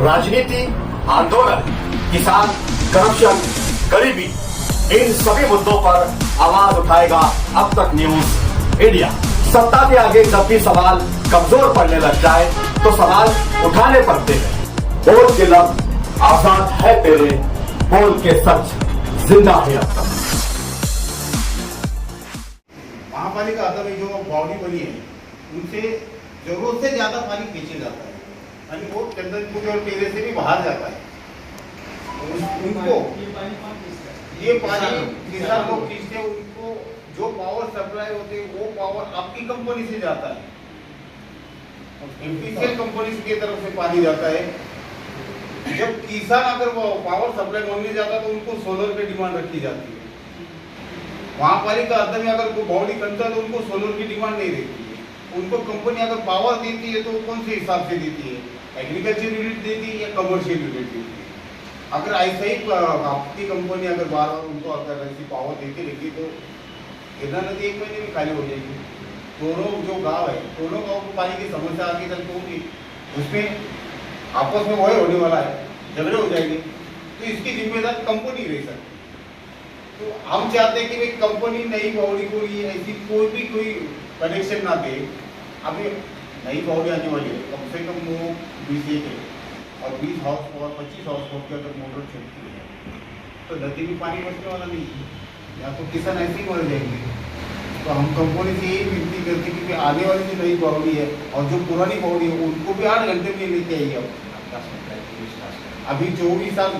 राजनीति, आंदोलन, किसान, करप्शन, गरीबी, इन सभी मुद्दों पर आवाज़ उठाएगा अब तक न्यूज़ इंडिया। सत्ता के आगे जब भी सवाल कमज़ोर पड़ने लग जाए तो सवाल उठाने पड़ते हैं। बोल के लफ्ज आज़ाद है तेरे, बोल के सच, ज़िंदा है अब तक। महापालिका में जो बावड़ी बनी है, उनसे ज़रूरत से ज़्यादा पानी खींचे जाता है। वो चंदनपुर और टेरे से भी बाहर जाता है। उनको, ये पानी किसान लोग खींचते उनको जो पावर सप्लाई होते हैं, वो पावर आपकी कंपनी से जाता है। एमपीसीएल कंपनी की तरफ़ से पानी जाता है। जब किसान अगर वो पावर सप्लाई जाता तो उनको सोलर पे डिमांड रखी जाती है। महापालिका अध्यक्ष अगर बावड़ी करता है तो उनको सोलर की डिमांड नहीं रहती है। उनको कंपनी अगर पावर देती है तो वो कौन से हिसाब से देती है? एग्रीकल्चर यूनिट देती है या कमर्शियल यूनिट देती है अगर ऐसा ही आपकी कंपनी अगर बार बार उनको अगर ऐसी पावर देती रहेगी तो गिरना नदी एक महीने में खाली हो जाएगी। दोनों जो गाँव है, दोनों गाँव को पानी की समस्या आगे तक होगी। उसमें आपस में वही होने वाला है, झगड़े हो जाएँगे। तो इसकी जिम्मेदार कंपनी रह सकती तो हम चाहते हैं कि भाई कंपनी नई बावड़ी को ऐसी कोई भी कोई कनेक्शन ना दे। अभी नई बावड़ी आने वाली है, कम से कम वो बीस एक है और बीस हाउस पावर पच्चीस हाउस पावर की अगर मोटर चलती है? तो नदी में पानी बचने वाला नहीं है। या तो किसान ऐसे ही मर जाएँगे। तो हम कंपनी से यही विनती करते हैं कि आने वाली जो नई बावड़ी है और जो पुरानी बावड़ी है उनको भी आठ घंटे में लेके आइए आप अभी चौबीस साल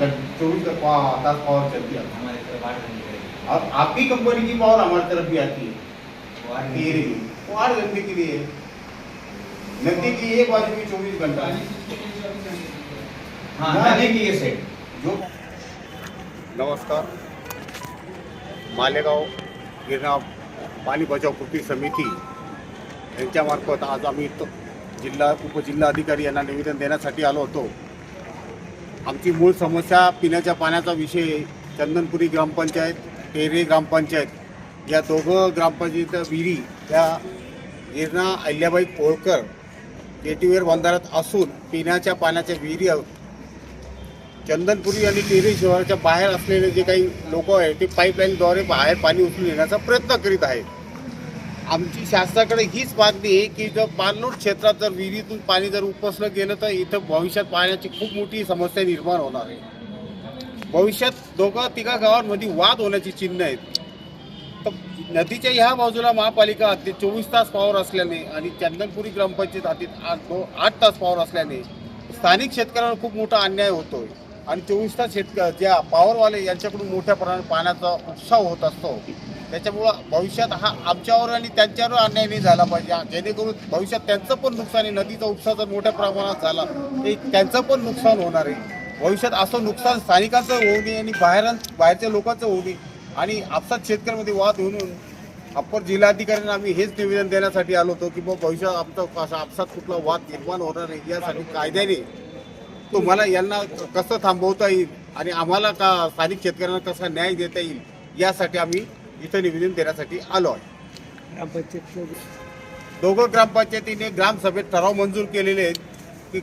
चौबीस तास पावर चलती है। हमारे और आपकी कंपनी की पावर हमारी तरफ़ भी आती है। वो आठ घंटे के लिए। है। नदी की एक बाजू में चौबीस घंटा. है हाँ. नदी की ये जो नमस्कार. मालेगाव गिरणा पाणी बचाव कृती समिती यांच्यामार्फत आज आम्ही तो जिल्हा उपजिल्हाधिकारी यांना निवेदन देण्यासाठी आलो होतो. आमची मूळ समस्या पिण्याच्या पाण्याचा विषय चंदनपुरी ग्रामपंचायत टेरे ग्रामपंचायत या दोघं ग्रामपंचायत विहिरी त्या गिरणा अहिल्याबाई कोळकर गेटीवेर बंधाऱ्यात असून पिण्याच्या पाण्याच्या विहिरी चंदनपुरी आणि टेरी शहराच्या बाहेर असलेले जे काही लोक आहेत ते पाईपलाईनद्वारे बाहेर पाणी उचलून येण्याचा प्रयत्न करीत आहेत. आमची शासनाकडे हीच मागणी आहे की जर पाणलोट क्षेत्रात जर विहिरीतून पाणी जर उपसलं गेलं तर इथं भविष्यात पाण्याची खूप मोठी समस्या निर्माण होणार आहे. भविष्यात दोघं तिघा गावांमध्ये वाद होण्याची चिन्ह आहेत. तर नदीच्या ह्या बाजूला महापालिका हद्दीत चोवीस तास पावर असल्याने आणि चंदनपुरी ग्रामपंचायत हद्दीत आठ दो आठ तास पावर असल्याने स्थानिक शेतकऱ्यांवर खूप मोठा अन्याय होतोय. आणि चोवीस तास शेतक ज्या पॉवरवाले यांच्याकडून मोठ्या प्रमाणात पाण्याचा उत्साह होत असतो त्याच्यामुळं भविष्यात हा आमच्यावर आणि त्यांच्यावर अन्याय नाही झाला पाहिजे. जेणेकरून भविष्यात त्यांचं पण नुकसान आहे. नदीचा उपसा जर मोठ्या प्रमाणात झाला ते त्यांचं पण नुकसान होणार आहे. भविष्यात असं नुकसान स्थानिकांचं होऊ नये आणि बाहेर बाहेरच्या लोकांचं होऊ नये. आणि आपसात शेतकऱ्यांमध्ये वाद होऊन अप्पर जिल्हाधिकाऱ्यांना आम्ही हेच निवेदन देण्यासाठी आलो होतो की मग भविष्यात आमचा असा आपसात कुठला वाद निर्माण होणार नाही यासाठी कायद्याने तुम्हाला यांना कसं थांबवता येईल आणि आम्हाला का स्थानिक शेतकऱ्यांना कसा न्याय देता येईल यासाठी आम्ही इथं निवेदन देण्यासाठी आलो आहे. दोघं ग्रामपंचायतीने ग्रामसभेत ठराव मंजूर केलेले आहेत की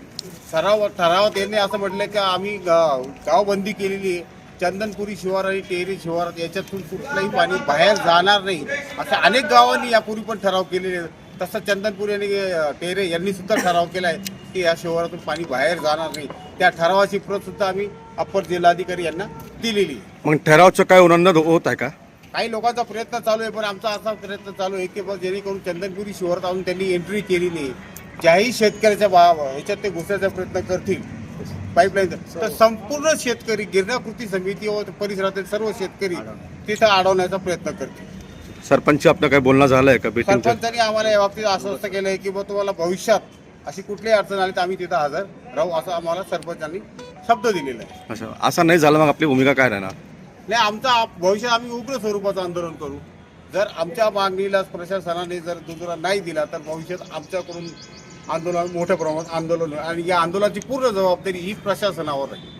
ठराव ठरावात यांनी असं म्हटलं की आम्ही गावबंदी केलेली आहे. चंदनपुरी शिवार आणि टेहरी शिवारात याच्यातून कुठलंही पाणी बाहेर जाणार नाही. अशा अनेक गावांनी यापूर्वी पण ठराव केलेले. तसं चंदनपुरी आणि टेहरे यांनी सुद्धा ठराव केला आहे की या शिवारातून पाणी बाहेर जाणार नाही. त्या ठरावाची प्रत सुद्धा आम्ही अप्पर जिल्हाधिकारी यांना दिलेली मग ठरावचं काय उल्लंघन होत आहे का? काही लोकांचा प्रयत्न चालू आहे पण आमचा असा प्रयत्न चालू आहे की बा जेणेकरून चंदनपुरी शिवारात आणून त्यांनी एंट्री केली नाही. ज्याही शेतकऱ्याच्या बा ह्याच्यात ते घुसण्याचा प्रयत्न करतील पाईपलाईन तर संपूर्ण शेतकरी गिरणा कृती समिती व परिसरातील सर्व शेतकरी तिथं अडवण्याचा प्रयत्न करतील. सरपंच आपलं काय बोलणं झालं आहे का सरपंचांनी आम्हाला या बाबतीत आश्वस्त केलं आहे की बा तुम्हाला भविष्यात अशी कुठलीही अडचण आली तर आम्ही तिथं हजर राहू असं आम्हाला सरपंचांनी शब्द दिलेला आहे. अच्छा. असं नाही झालं मग आपली भूमिका काय राहणार? नाही आमचा आप- भविष्यात आम्ही उग्र स्वरूपाचं आंदोलन करू. जर आमच्या मागणीला प्रशासनाने जर दुजोरा नाही दिला तर भविष्यात आमच्याकडून आंदोलन मोठ्या प्रमाणात आंदोलन. आणि या आंदोलनाची पूर्ण जबाबदारी ही प्रशासनावर आहे